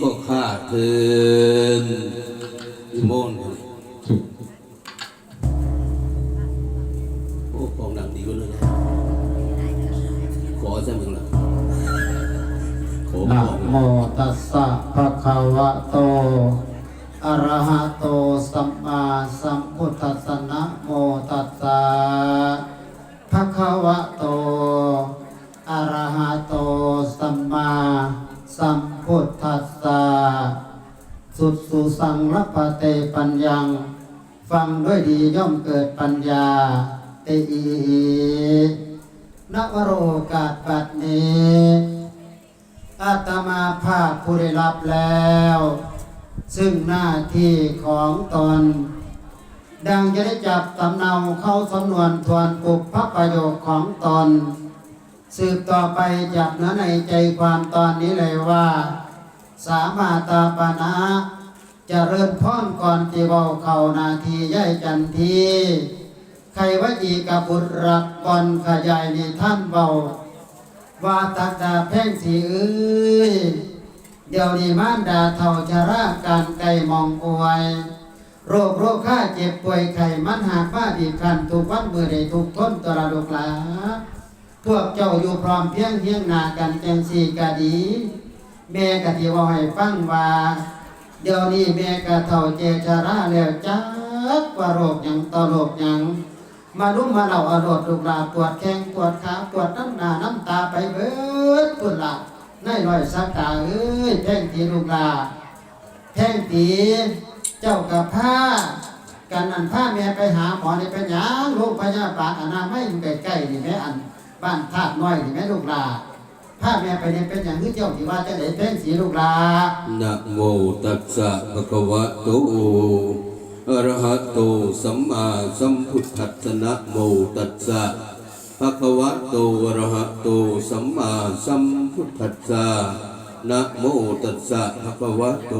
ก็ฆ่าเทินโมนโอ้กองหนังดีกว่าเลยนะขอใช่มึงล่ะขอนะโมตัสสะภะคะวะโตอะระหะโตสัมมาสัมพุทธัสสะนะโมตัสสะภะคะวะโตอะระหะโตสัมมาสัม พุทธัสสะสุดสุสังรัพเตปัญญัง ฟังด้วยดีย่อมเกิดปัญญา เตอีนวโรกาสบัดนี้อาตมาภาคผู้ได้รับแล้ว ซึ่งหน้าที่ของตน ดังจะได้จับสำเนาเข้าสำนวนทวนปุบพระประโยคของตน สืบต่อไปจับเนื้อในใจความตอนนี้เลยว่า สามาตาปนะจะเริ่มพรก่อนที่เบาเขานาทีย่ายจันทีใครว่าอีกับบุตรรักก่อนขยายในท่านเบาว่าตักดาแพ่งสีเอ้ยเดี๋ยวนี้มารดาเท่าชะราการไก่มองอวย โรคโรคข้าเจ็บป่วยไข้มันหากมาดีคันทุกวันมือใดทุกทนตระดกลา พวกเจ้าอยู่พร้อมเพียงเพียงหนากันจังสีกะดี แม่กะที่ว่าให้ฟังว่าเดี๋ยวนี้แม่กะเท่าเจชราแล้วจักว่าโรคยังต่อโรคยังมาลุ้มมาเหล่าอารดลูกหลาปวดแข้งปวดขาปวดน้ำหน้าน้ำตาไปเบิดปุ่นละนายลอยสักตาเอ้ยแพ่งตีลูกหลาแพ่งตีเจ้ากับผ้ากันอันผ้าแม่ไปหาหมอนี่เป็นหยังโรงพยาบาลอนามัยอยู่ใกล้ๆนี่แม่อัน บ้านธาตุน้อยนี่แม่ลูกลาผ้าแม่ไปเนี่ยเป็นอย่างที่เจ้าที่ว่าจะได้แพ่งสีลูกลานะโมตัสสะภะคะวะโตอะระหะโตสัมมาสัมพุทธัสสะนะโมตัสสะภะคะวะโตอะระหะโตสัมมาสัมพุทธัสสะนะโมตัสสะภะคะวะโต